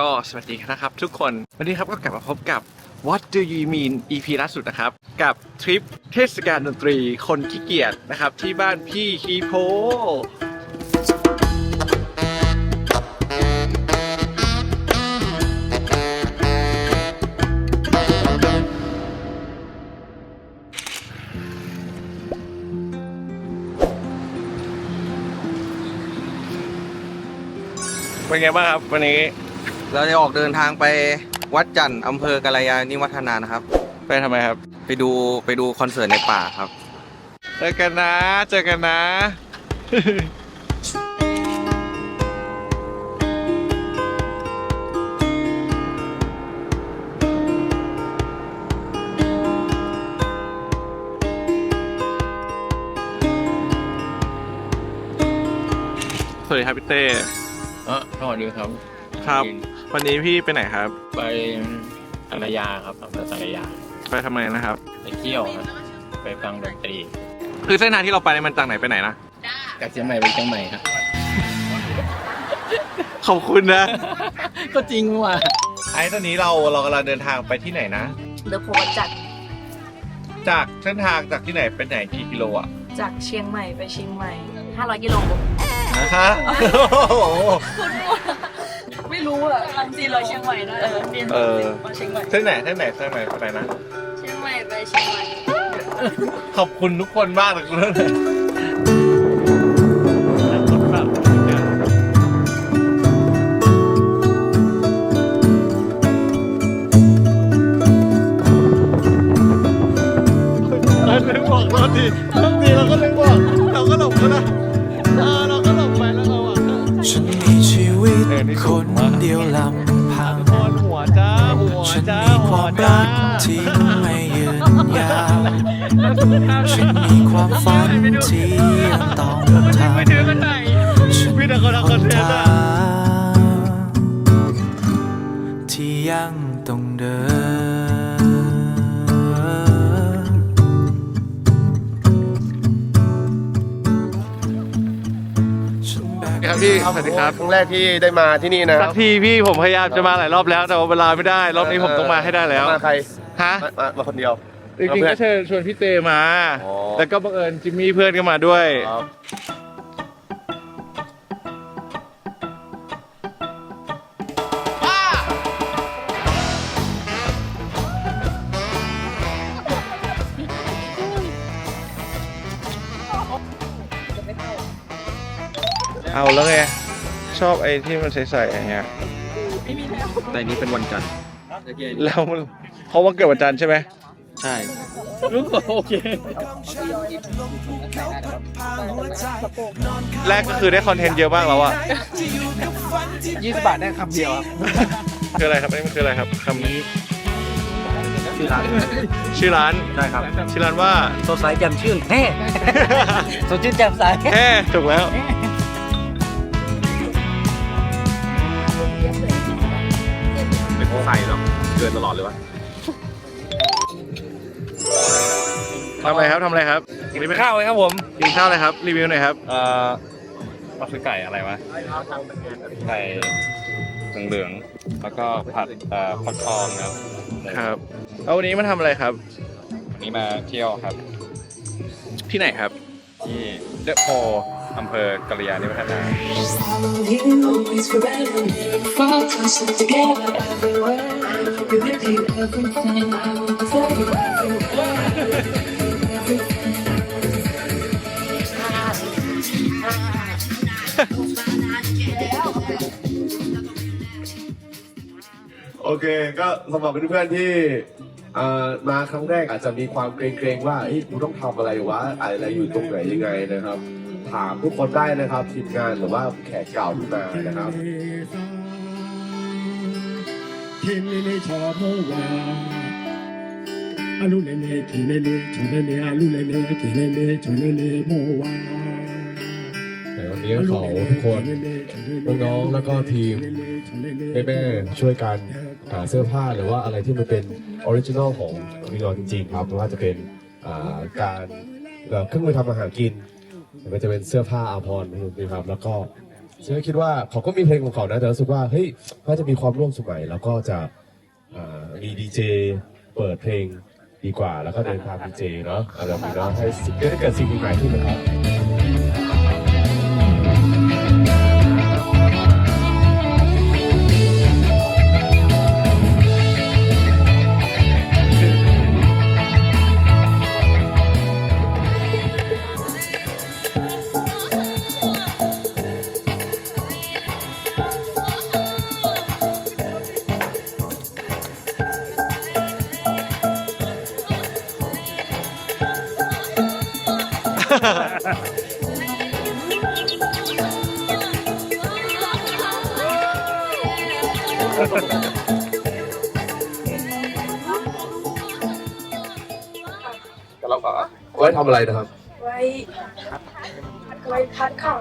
ก็สวัสดีนะครับทุกคน วันนี้ครับก็กลับมาพบกับ What Do You Mean EP ล่าสุดนะครับ กับทริปเทศกาลดนตรีคนขี้เกียจนะครับ ที่บ้านพี่คีโพเป็นไงบ้างครับวันนี้ เราจะออกเดินทางไปวัดจันทร์อำเภอกาลยานิวัฒนานะครับ ไปทำไมครับ ไปดูไปดูคอนเสิร์ตในป่าครับ เจอกันนะ เจอกันนะ สวัสดีครับพี่เต้ เออสวัสดีครับ ครับ วันนี้พี่ไปไหนครับ ไปสารยาครับอำเภอสารยา ไปทำไมนะครับ ไปเที่ยวครับไปฟังดนตรี คือเส้นทางที่เราไปเนี่ยมันจากไหนไปไหนนะ จากเชียงใหม่ไปเชียงใหม่ครับ ขอบคุณนะ ก็จริงว่ะ ไอ้ตอนนี้เราเรากำลังเดินทางไปที่ไหนนะ เดอะโพสต์จากจากเส้นทางจากที่ไหนไปไหนกี่กิโลอะจากเชียงใหม่ไปเชียงใหม่ 500 กิโล นะคะ ไม่รู้อะทำจีนเราเชียงใหม่ด้วยเออเรียนเออ มาเชียงใหม่เส้นไหนเส้นไหนเส้นไหนไปไหนนะ เชียงใหม่ไปเชียงใหม่ ขอบคุณทุกคนมากเลยคุณ ฉันมีความรักที่ไม่ยืนยาว ฉันมีความฝันที่ยังต้องทำฉันมีคนเอาหคนนเดียวทางที่ยัง พี่สวัสดีครับ ครั้งแรกที่ได้มาที่นี่นะสักทีพี่ผมพยายามจะมาหลายรอบแล้วแต่ว่าเวลาไม่ได้ รอบนี้ผมต้องมาให้ได้แล้วมาใครฮะมามามาคนเดียว จริงๆก็เชิญชวนพี่เตมา อ๋อ แล้วก็บังเอิญจิมมี่เพื่อนก็มาด้วย ครับ เอาแล้วไง ชอบไอ้ที่มันใส่ๆอย่างเงี้ยแต่นี้เป็นวันจันทร์แล้วมันเพราะว่าเกิดวันจันทร์ใช่ไหมใช่โอเค แรกก็คือได้คอนเทนต์เยอะมากแล้วอะ20บาทได้คำเดียวครับคืออะไรครับอันนี้มันคืออะไรครับคำนี้ชื่อร้านชื่อร้านใช่ครับชื่อร้านว่าสดใสแจ่มชื่นแฮ่สดชื่นแจ่มใสแค่ถูกแล้ว ใส่เนาะเกินตลอดเลยวะทำอะไรครับทำอะไรครับนี่เป็นข้าวเลยครับผมกินข้าวเลยครับรีวิวหน่อยครับเอ่อก็คือไก่อะไรวะไก่เหลืองๆแล้วก็ผัดเอ่อฟักทองครับครับเอาวันนี้มาทำอะไรครับวันนี้มาเที่ยวครับ ที่ไหนครับที่เดอะโพ อำเภอกะเลียนิพัฒนา โอเค ก็สำหรับเพื่อนๆที่เอ่มาครั้งแรกอาจจะมีความเกรงๆว่าเฮ้ยกูต้องทำอะไรวะอะไรอยู่ตรงไหนยังไงนะครับ ถามทุกคนได้นะครับทีมงานหรือว่าแขกเก่าที่มานะครับ Kelele chamo wa Alulele kelele cholele alulele kelele cholele mo wa แต่วันนี้ขอทุกคนน้องๆแล้วก็ทีมแม่ๆช่วยกันหาเสื้อผ้าหรือว่าอะไรที่มันเป็นออริจินอลของวินอจริงๆครับไม่ว่าจะเป็นการเครื่องมือทำอาหารกิน มันจะเป็นเสื้อผ้าอาภรณ์นะครับ แล้วก็ฉันก็คิดว่าเขาก็มีเพลงของเขานะแต่รู้สึกว่าเฮ้ยน่าจะมีความร่วมสมัย แล้วก็จะอ่ามีดีเจเปิดเพลงดีกว่า แล้วก็เดินทางดีเจเนาะอะไรแบบนี้เนาะให้สิ่งให้เกิดสิ่งใหม่ขึ้นนะครับำอะไรนะครับ ไว้ไว้พัดข้าว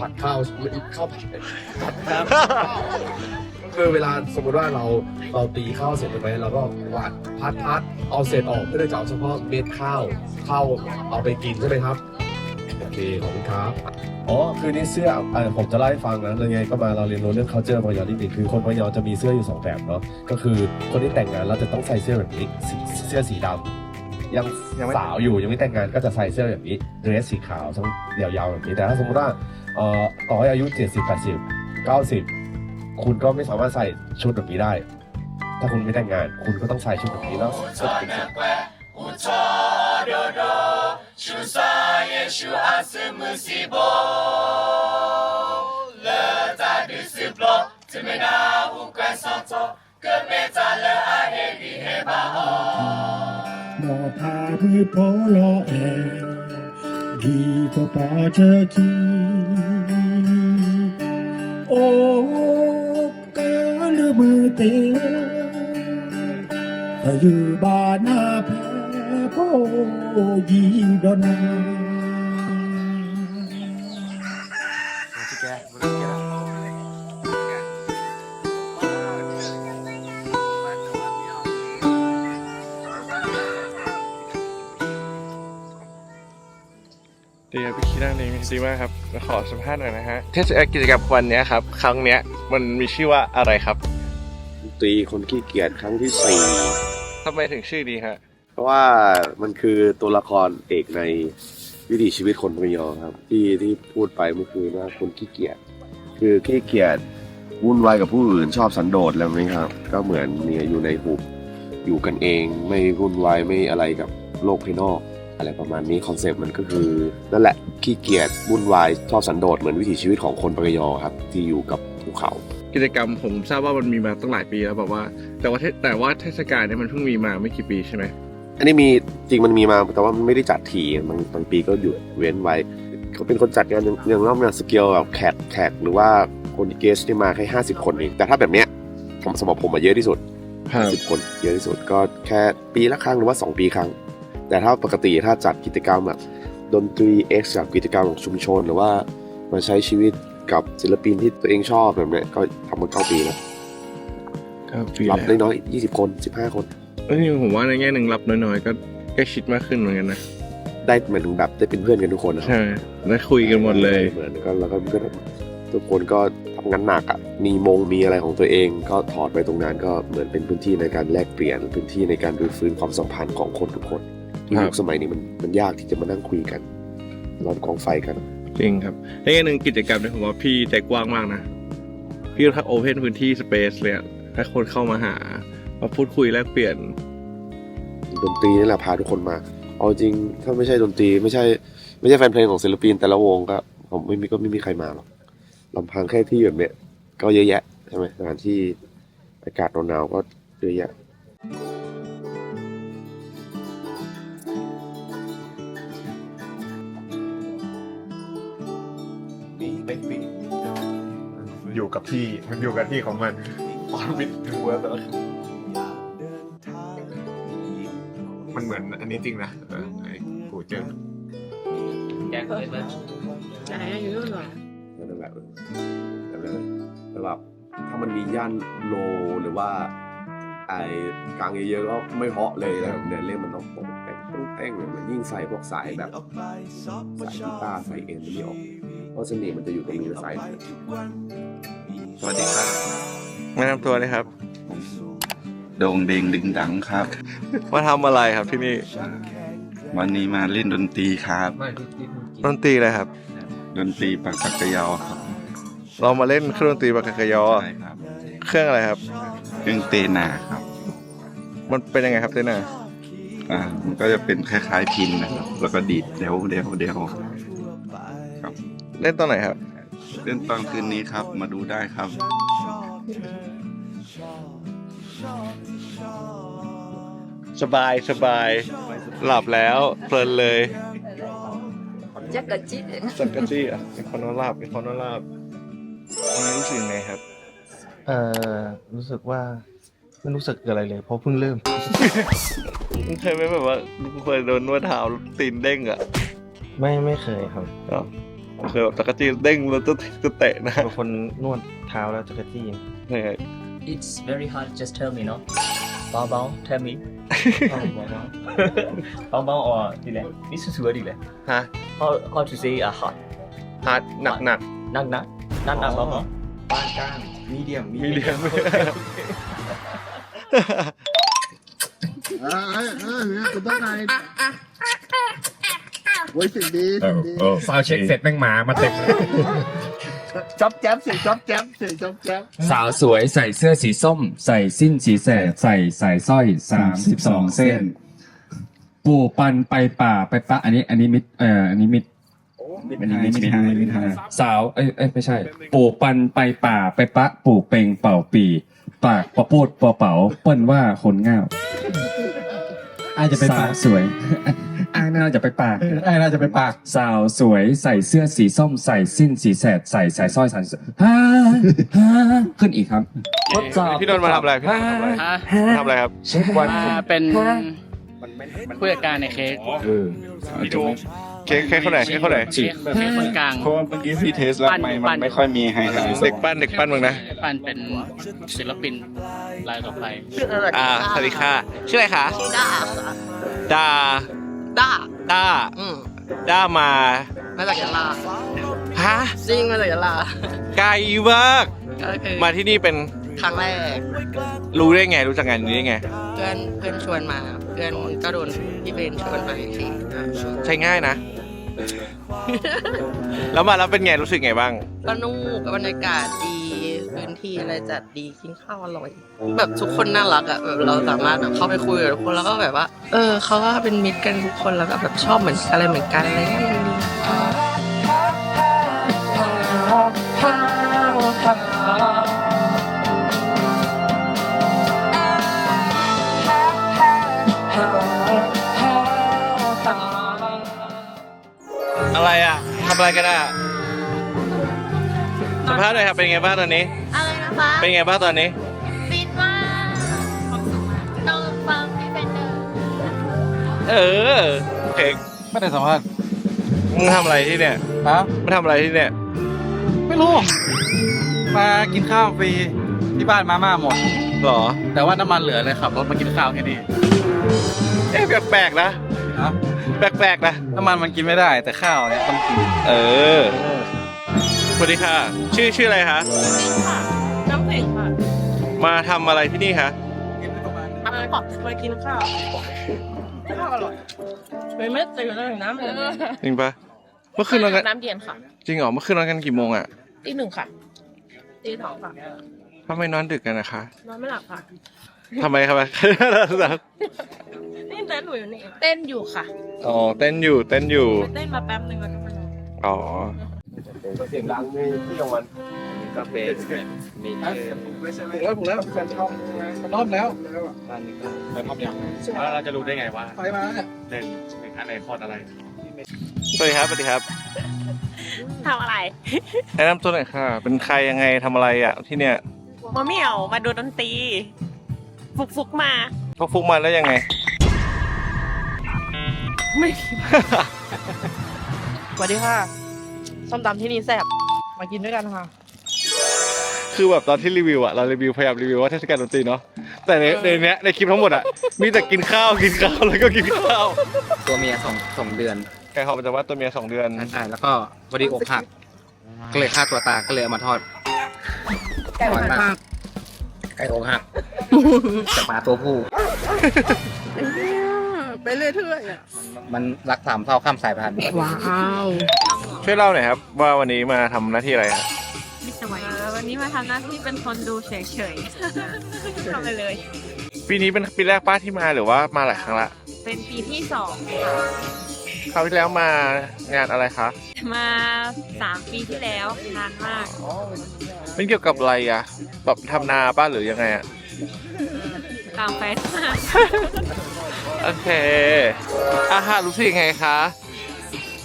ผัดข้าวข้าวผัดคือเวลาสมมติว่าเราเราตีข้าวเสร็จใช่ไหมเราก็หวานพัดพัดเอาเศษออกเพื่อจะเอาเฉพาะเม็ดข้าวข้าวเอาไปกินใช่ไหมครับโอเคขอบคุณครับอ๋อคือนี่เสื้อเอ่อผมจะเล่าให้ฟังนะยังไงก็มาเราเรียนรู้เรื่อง culture พยอนิดนึงคือคนพยอจะมีเสื้ออยู่สองแบบเนาะก็คือคนที่แต่งงานเราจะต้องใส่เสื้อแบบนี้สีเสื้อสีดำ ยังยังไม่ สาวอยู่ยังไม่แต่งงานก็จะใส่เสื้อแบบนี้เดรสสีขาวทั้งยาวๆแบบนี้แต่ถ้าสมมติว่าเอ่อต่อให้อายุ 70 80 90 คุณก็ไม่สามารถใส่ชุดแบบนี้ได้ ถ้าคุณไม่แต่งงาน คุณก็ต้องใส่ชุดแบบนี้แล้วเสื้อเป็นสีหมอ พาพือโพลอแอดีก็ปอเจอกีโอ้กาลือ ดอนนาดีครับพี่คิดนั่งนี้ดีมากครับขอสัมภาษณ์หน่อยนะฮะเทศกาลกิจกรรมวันเนี้ยครับ ครั้งเนี้ยมันมีชื่อว่าอะไรครับตรีคนขี้เกียจครั้งที่สี่ทำไมถึงชื่อดีฮะเพราะว่ามันคือตัวละครเอกในวิถีชีวิตคนพยอครับ ที่ที่พูดไปเมื่อคืนว่าคนขี้เกียจคือขี้เกียจวุ่นวายกับผู้อื่นชอบสันโดษแล้วไหมครับ ก็เหมือนเนี่ยอยู่ในหุบอยู่กันเอง ไม่วุ่นวายไม่อะไรกับโลกภายนอก อะไรประมาณนี้คอนเซปต์มันก็คือนั่นแหละขี้เกียจวุ่นวายชอบสันโดษเหมือนวิถีชีวิตของคนพยอครับ ที่อยู่กับภูเขา กิจกรรมผมทราบว่ามันมีมาตั้งหลายปีแล้วแบบว่า แต่ว่าเทศแต่ว่าเทศกาลเนี้มันเพิ่งมีมาไม่กี่ปีใช่ไหมอันนี้มีจริงมันมีมาแต่ว่ามันไม่ได้จัดทีบางบางปีก็หยุดเว้นไว้เขาเป็นคนจัดงานอย่างอย่างรอบงานสเกลแบบแขกแขกหรือว่าคนเกสที่มาแค่ห้าสิบคนเองแต่ถ้าแบบเนี้ยผมสำหรับผมมาเยอะที่สุดครับสิบคนเยอะที่สุดก็แค่ปีละครั้งหรือว่าสองปีครั้ง แต่ถ้าปกติถ้าจัดกิจกรรมแบบดนตรีเอ็กซ์กับกิจกรรมของชุมชน หรือว่ามาใช้ชีวิตกับศิลปินที่ตัวเองชอบแบบเนี้ยก็ทำมาเก้าปีแล้วครับปีรับแล้วน้อยๆยี่สิบคนสิบห้าคนเอ้ยผมว่าในแง่หนึ่งรับน้อยๆ ก็ใกล้ชิดมากขึ้นเหมือนกันนะได้เหมือนถึงแบบได้เป็นเพื่อนกันทุกคนนะครับใช่ได้คุยกันหมดเลยเหมือนก็แล้วก็ก็ทุกคนก็ทำงานหนักอะมีมงมีอะไรของตัวเอง ก็ถอดไปตรงนั้นก็เหมือนเป็นพื้นที่ในการแลกเปลี่ยนพื้นที่ในการรื้อฟื้นความสัมพันธ์ของคนทุกคนที่ครับ ยุคสมัยนี้มันมันยากที่จะมานั่งคุยกันล้อมกองไฟกัน จริงครับในแง่หนึ่งกิจกรรมเนี่ยผมว่าพี่ใจกว้างมากนะ พี่ค่อนข้างโอเพนพื้นที่สเปซเลยอะให้คนเข้ามาหา มาพูดคุยแลกเปลี่ยน ดนตรีนี่แหละพาทุกคนมา เอาจริงถ้าไม่ใช่ดนตรีไม่ใช่ ไม่ใช่แฟนเพลงของศิลปินแต่ละวงก็ผมไม่มีก็ไม่มีใครมาหรอกลำพังแค่ที่แบบเนี้ยก็เยอะแยะใช่ไหมสถานที่อากาศหนาวๆก็เยอะแยะ อยู่กับที่มันอยู่กับที่ของมันออร์บิททัวร์แต่ละมันเหมือนอันนี้จริงนะเออไอ้กูเจอแกเคยไหมนั่นแหละนั่นแหละแต่แบบถ้ามันมีย่านโลหรือว่าไอ้กลางเยอะๆก็ไม่เหาะเลยนะแบบเนี่ยเล่นมันต้องตรงแต่งต้องแต่งเลยมันยิ่งใส่พวกสายแบบสายกีตาร์ใส่เอ็นมันไม่ออก ราะเสน่ห์มันจะอยู่ตรงนี้สายสวัสดีครับแนะนำตัวเลยครับ โด่งเดงดึงดังครับ มาทำอะไรครับที่นี่ วันนี้มาเล่นดนตรีครับ ดนตรีอะไรครับ ดนตรีปากกักกะยอครับ เรามาเล่นเครื่องดนตรีปากกากยอใช่ครับ เครื่องอะไรครับ เครื่องเตนาครับ มันเป็นยังไงครับเต้น่ะอ่ามันก็จะเป็นคล้ายๆพินนะครับ แล้วก็ดีดเดวเดวเดว เล่นตอนไหนครับ เล่นตอนคืนนี้ครับ มาดูได้ครับ สบายสบาย หลับแล้วเพลินเลย จักรจิสักกะจี้อะเป็นคนนอนหลับเป็นคนนอนหลับวันนี้รู้สึกยังไงครับ เอ่อ รู้สึกว่าไม่รู้สึกอะไรเลย เพราะเพิ่งเริ่ม มึงเคยไหมแบบว่ามึงเคยโดนนวดเท้าตีนเด้งอะไม่ไม่เคยครับอ๋อเคยแบบตะกะจี้เด้งแล้วจะจะเตะนะเป็นคนนวดเท้าแล้วจักรจี้เนี่ย It's very hard. Just tell me, no? Bao bao, tell me. bao bao or ดีเลยนี่สุดๆดีเลยฮะ How how to say a hard? ฮาร์ดหนักหนักนักนักนักนัก bao bao. ปานกลางมีเดียมมีเดียม ซาวเช็คเสร็จแม่งหมามาเต็มจ๊อบแจ๊บเสียงจ๊อบแจ๊บเสียงจ๊อบแจ๊บสาวสวยใส่เสื้อสีส้ม ใส่สิ้นสีแสดใส่สายสร้อยสามสิบสองเส้น ปู่ปันไปป่าไปปะอันนี้ อันนี้มิดเอ่ออันนี้มิดอันนี้มิดมิดมิดสาวเอ้ยเอ้ยไม่ใช่ ปู่ปันไปป่าไปปะ ปู่เป่งเป่าปี ปากปะปูดปะเป๋าเปิ้นว่าคนง่าว อาจจะเป็นสาวสวยอ้างน่าจะไปปากไอ้น่าจะเป็นปาก สาวสวยใส่เสื้อสีส้มใส่สิ้นสีแสดใส่สายสร้อยสายฮ่าฮ่าขึ้นอีกครับทดสอบพี่นนท์มาทำอะไรพี่นนท์ทำอะไรมาทำอะไรครับเช็ค วันเป็นผู้จัดการในเค้กเออเค้กเค้กคนไหนเค้กคนไหนเค้กเค้กคนกลางเพราะว่าเมื่อกี้พี่เทสแล้วไม่มันไม่ค่อยมีไฮไลท์เด็กปั้นเด็กปั้นมึงนะปันเป็นศิลปินรายต่อไปอ่าสวัสดีค่ะชื่ออะไรคะชื่อด้าค่ะดาด้าด้าอืมด้ามามาจากยะลาฮะจริงมาจากยะลาไกลมากก็คือมาที่นี่เป็น ครั้งแรก รู้ได้ไงรู้จักงานนี้ได้ไง เพื่อนเพื่อนชวนมา เพื่อนก็โดนพี่เบนชวนไปอีกทีใช้ง่ายนะ แล้วมาแล้วเป็นไงรู้สึกไงบ้างสนุกบรรยากาศดีพื้นที่อะไรจัดดีกินข้าวอร่อย แบบทุกคนน่ารักอะแบบเราสามารถแบบเข้าไปคุยกับทุกคนแล้วก็แบบว่า เออเขาก็เป็นมิตรกันทุกคนแล้วก็แบบชอบเหมือนอะไรเหมือนกันอะไรเงี้ยมันดี ทำอะไรกันอะสัมภาษณ์หน่อยครับเป็นไงบ้างตอนนี้ อะไรนะคะเป็นไงบ้างตอนนี้ฟินมากน้องฟังพี่เป็นเดิมเออเค้กไม่ได้สัมภาษณ์มึงทำอะไรที่เนี่ยฮะมึงทำอะไรที่เนี่ยไม่รู้มากินข้าวฟรีที่บ้านมาม่าหมด หรอแต่ว่าน้ำมันเหลือเลยขับรถมากินข้าวแค่นี้เอ๊ะแปลกๆนะนะ แปลกๆนะน้ำมันมันกินไม่ได้แต่ข้าวเนี่ยต้องกิน เออสวัสดีค่ะ ชื่อชื่ออะไรคะค่ะน้ำแข็งค่ะมาทำอะไรที่นี่คะมาขอบมากินข้าวข้าวอร่อยไม่เม็ดจะอยู่ในน้ำเลยจริงปะเมื่อคืนนอนกันน้ำเย็นค่ะจริงเหรอเมื่อคืนนอนกันกี่โมงอะตีหนึ่งค่ะตีสองค่ะทำไมนอนดึกกันนะคะนอนไม่หลับค่ะ ทำไมครับ นี่เต้นอยู่นี่เต้นอยู่ค่ะอ๋อเต้นอยู่เต้นอยู่เต้นมาแป๊บนึงแล้วก็มานอนอ๋อ เสียงดังในที่กลางวันก็เป็นมีแล้วผมแล้วแฟนทอมรอบแล้วไปพร้อมยังแล้วเราจะรู้ได้ไงว่าไปมาเล่นในขั้นในคอร์ดอะไรสวัสดีครับสวัสดีครับทำอะไรแนะนำตัวหน่อยค่ะ เป็นใครยังไงทำอะไรอะที่เนี่ย มาเหมี่ยวมาดูดนตรี ฟุกฟุกมาพวกฟุกมาแล้วยังไง ไม่สวัสดีค่ะส้มตำที่นี่แซ่บมากินด้วยกันค่ะ คือแบบตอนที่รีวิวอะเรารีวิวพยายามรีวิวว่าเทศกาลดนตรีเนาะแต่ในในเนี้ยในคลิปทั้งหมดอะมีแต่กินข้าวกินข้าวแล้วก็กินข้าวตัวเมียสองสองเดือนแกเขามันจะว่าตัวเมียสองเดือน ใช่แล้วก็พอดีอกหัก ก็เลยฆ่าตัวตายก็เลยเอามาทอดไก่ผัดผักไก่อกหัก จากหมาตัวผู้ไปเรื่อยๆอะมันรักสามเท่าข้ามสายพันธุ์ว้าวช่วยเล่าหน่อยครับ ว่าวันนี้มาทำหน้าที่อะไรครับวันนี้มาทำหน้าที่เป็นคนดูเฉยๆทำอะไรเลย ปีนี้เป็นปีแรกป้าที่มาหรือว่ามาหลายครั้งละเป็นปีที่สองคราวที่แล้วมางานอะไรคะมาสามปีที่แล้วนานมากเป็นเกี่ยวกับอะไรอะแบบทำนาป้าหรือยังไงอะ ตามแฟนมากโอเค อาหารรู้สึกยังไงคะ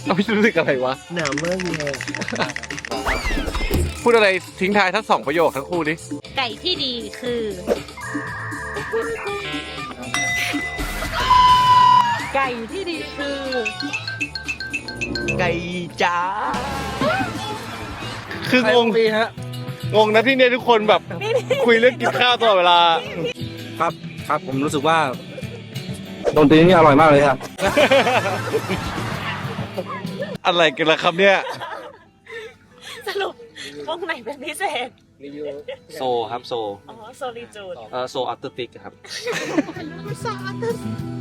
เราไม่รู้สึกอะไรวะ หนาวมากเลยพูดอะไรทิ้งท้ายทั้งสองประโยคทั้งคู่ดิไก่ที่ดีคือ ไก่ที่ดีคือ ไก่จ้าคืองงฮะ งงนะที่เนี่ยทุกคนแบบคุยเรื่องกินข้าวตลอดเวลา ครับครับผมรู้สึกว่าดนตรีนี่อร่อยมากเลยครับ อะไรกันล่ะครับเนี่ยสรุปวงไหนเป็นพิเศษ โซครับโซอ๋อโซลิจูด เออโซอัลติติกครับครั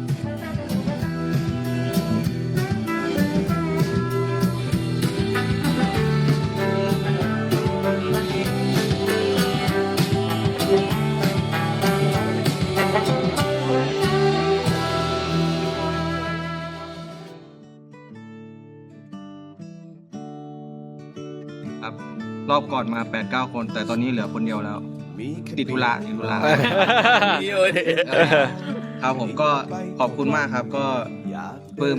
รอบก่อนมา8 9คน แต่ตอนนี้เหลือคนเดียวแล้ว ติดธุระติดธุระครับผมก็ขอบคุณมากครับก็ปลื้ม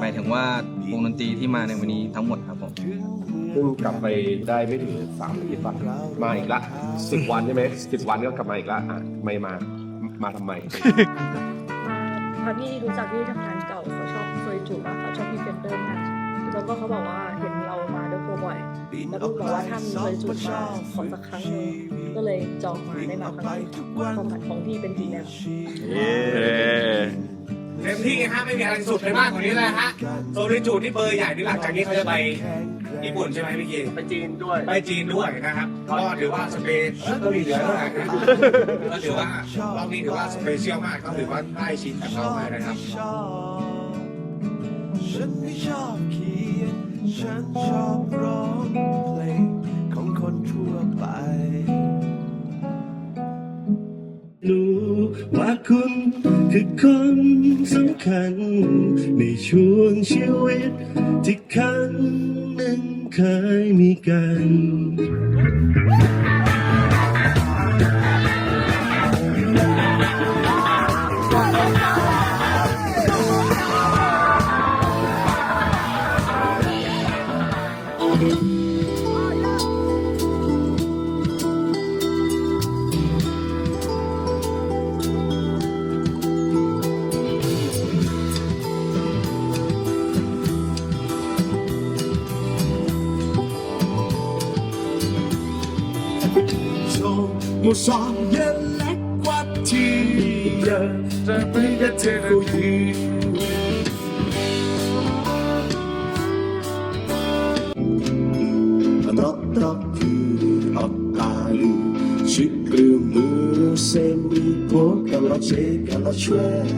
หมายถึงว่าวงดนตรีที่มาในวันนี้ทั้งหมดครับผมเพิ่งกลับไปได้ไม่ถึงสามอาทิตย์ป่ะมาอีกละสิบวันใช่ไหมสิบวันก็กลับมาอีกละอะไม่มามาทำไมค่ะพี่รู้จักที่ทำงานเก่าเขาชอบเคยจูบอะเขาชอบพี่เฟนเตอร์มากแล้วก็เขาบอกว่าเห็นเรามาด้วยโปรบ่อย แล้วก็บอกว่าถ้ามีเคยจูบมาขอสักครั้งหนึงก็เลยจองมาได้มาครั้งนี้ความฝันของพี่เป็นจริงแล้ว เต็มที่ฮะไม่มีอะไรสุดไปมากกว่านี้เลยฮะโซลิจูดที่เบอร์ใหญ่ที่หลังจากนี้เขาจะไปญี่ปุ่นใช่ไหมพี่กีไปจีนด้วย ไปจีนด้วยนะครับก็ถือว่าสเปซเออก็มีเหลือเท่าไหร่นะก็ถือว่ารอบนี้ถือว่าสเปเชียลมากก็ถือว่าได้ชินกับเรามากนะครับ ฉันไม่ชอบเขียน ฉันชอบร้องเพลงของคนทั่วไป รู้ว่าคุณคือคนสำคัญ ในช่วงชีวิต ที่ครั้งหนึ่งเคยมีกัน một giọt nhân lách qua thiên nhiên ta biết cái thế take a track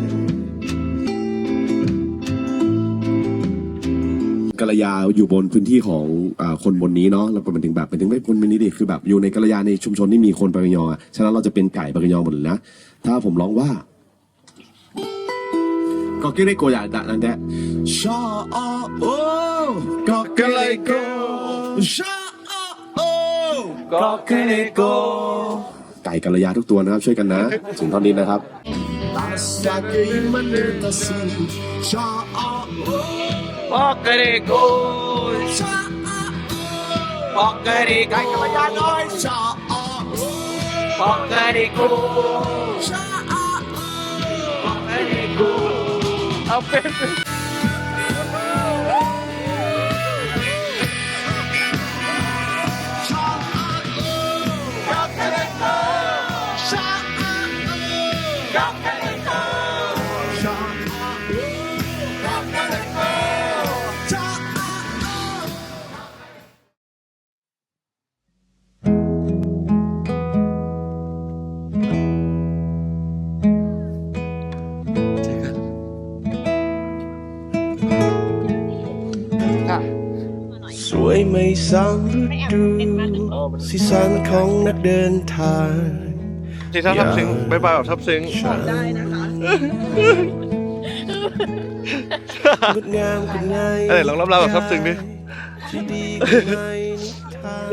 กัลยาอยู่บนพื้นที่ของอาคนบนนี้เนาะแล้วก็มันถึงแบบมันถึงไม่คนบนนี้ดิคือแบบอยู่ในกัลยาในชุมชนที่มีคนปากยออะฉะนั้นเราจะเป็นไก่ปากยอหมดเลยนะถ้าผมร้องว่าก็เกเรโกอยาดะนั่นแหละชาอโอก็เกลโกชาอโอก็เกลโก ไก่กัลยาทุกตัวนะครับ ช่วยกันนะ ถึงตอนนี้นะครับ เอาเป็น สวยไม่สามฤดูสีสันของนักเดินทางที่ทับซึ้งบายบายแบบทับซึ้งได้นะคะงดงามคุณไงเอ้ยลองรับเราแบบทับซึ้งดิที่ดีคุณไงนิทาน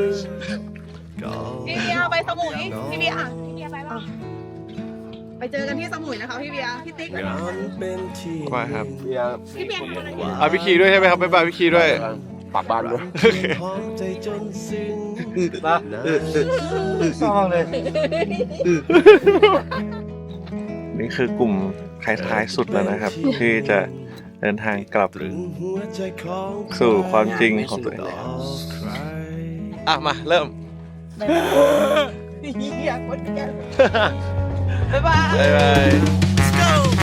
ก็พี่เบียร์ไปสมุยพี่เบียร์อะพี่เบียร์ไปป่ะไปเจอกันที่สมุยนะคะพี่เบียร์พี่ติ๊กการเป็นที่กว่าครับพี่เบียร์ทำอะไรอยู่เอาพี่คีด้วยใช่ไหมครับบายบายพี่คีด้วย ปากบ้านด้วยหอมใจจนซึ้งนะซองเลย นี่คือกลุ่มท้ายๆสุดแล้วนะครับ ที่จะเดินทางกลับหัวใจของสู่ความจริงของตัวเองแล้วอะ มาเริ่มอยากกดกันบ๊ายบายบ๊ายบาย